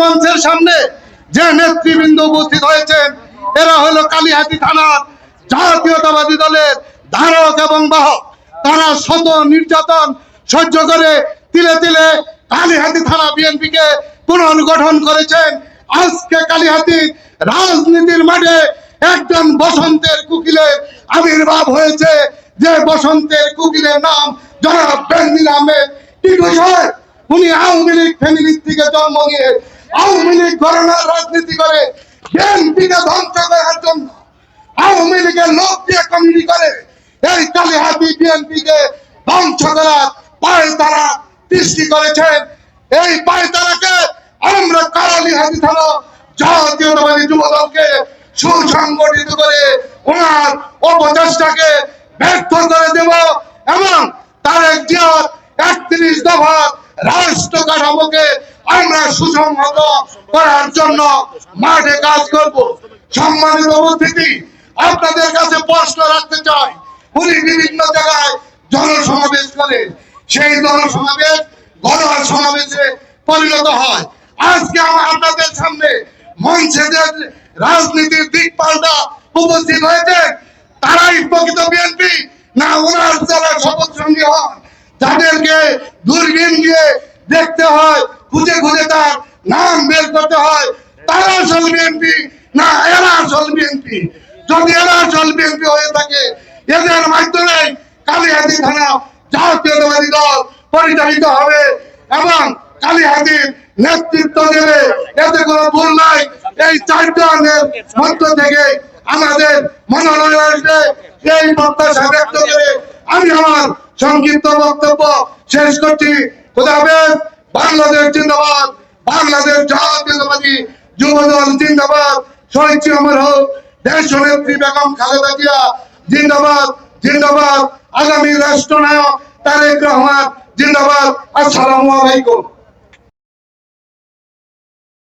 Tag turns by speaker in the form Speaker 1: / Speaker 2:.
Speaker 1: মঞ্চের সামনে যে নেতৃবৃন্দ উপস্থিত হয়েছেন, এরা হলো কালীহাতি থানার জাতীয়তাবাদী দলের ধারক এবং বাহক। তারা শত নির্যাতন সহ্য করে তিলে তিলে কালীহাতি থানা বিএনপিকে পুনর্গঠন করেছেন। আজকে কালীহাতি রাজনীতির মাঠে একজন বসন্তের কুকিলের আবির্ভাব হয়েছে। যে বসন্তের কুকিলের নাম জনাব বেনজির আহমেদ। টিটু উনি আওয়ামী লীগ ফ্যামিলির থেকে জন্ম নিয়ে আওয়ামী লীগ ঘরানার রাজনীতি করে। বিএনপিকে ধ্বংস করার জন্য আওয়ামী লীগের লোক দিয়ে কমিটি করে। এই কালীহাতি বিএনপিকে ধ্বংস করার পায়ে তারা সৃষ্টি করেছেন এই পায়ে তারাকে আমরা কালীহাতি থানা জাতীয়তাবাদী যুব সুসংগঠিত করে ওনার অপচেষ্টাকে ব্যর্থ করে দেব এবং তারেক জিয়ার একত্রিশ দফা রাষ্ট্র কাঠামোকে আমরা সুসংহত করার জন্য মাঠে কাজ করব। সম্মানিত উপস্থিতি আপনাদের কাছে প্রশ্ন রাখতে চাই। উনি বিভিন্ন জায়গায় জনসমাবেশ করেন। সেই জনসমাবেশ গণ সমাবেশে পরিণত হয়। আজকে আমার আপনাদের সামনে মঞ্চে রাজনীতির দিক পাল্টা উপস্থিত হয়েছে, তারাই প্রকৃত বিএনপি, না ওনার যারা শপথ সঙ্গী হন যাদেরকে দূরবীন দিয়ে দেখতে হয়। খুঁজে খুঁজে তার নাম বের করতে হয়। তারা আসল বিএনপি, না এরা আসল বিএনপি। যদি এরা আসল বিএনপি হয়ে থাকে, এদের মাধ্যমে কালীহাতি থানা জাতীয়তাবাদী দল পরিচালিত হবে এবং কালীহাতির নেতৃত্ব দেবে। এতে কোনো ভুল নাই। এই চারজনের মধ্য থেকে আমাদের মনোনয়ন আসবে। এই প্রত্যাশা ব্যক্ত করে আমি আমার সংক্ষিপ্ত বক্তব্য শেষ করছি। খোদা হাফেজ। বাংলাদেশ জিন্দাবাদ, বাংলাদেশ জাতীয়তাবাদী জিন্দাবাদী দল জিন্দাবাদ। শহীদ অমর হোক, দেশ নেত্রী বেগম খালেদা জিয়া, জিন্দাবাদ জিন্দাবাদ। আগামী রাষ্ট্রনায়ক তারেক রহমান, জিন্দাবাদ। আসসালামু আলাইকুম।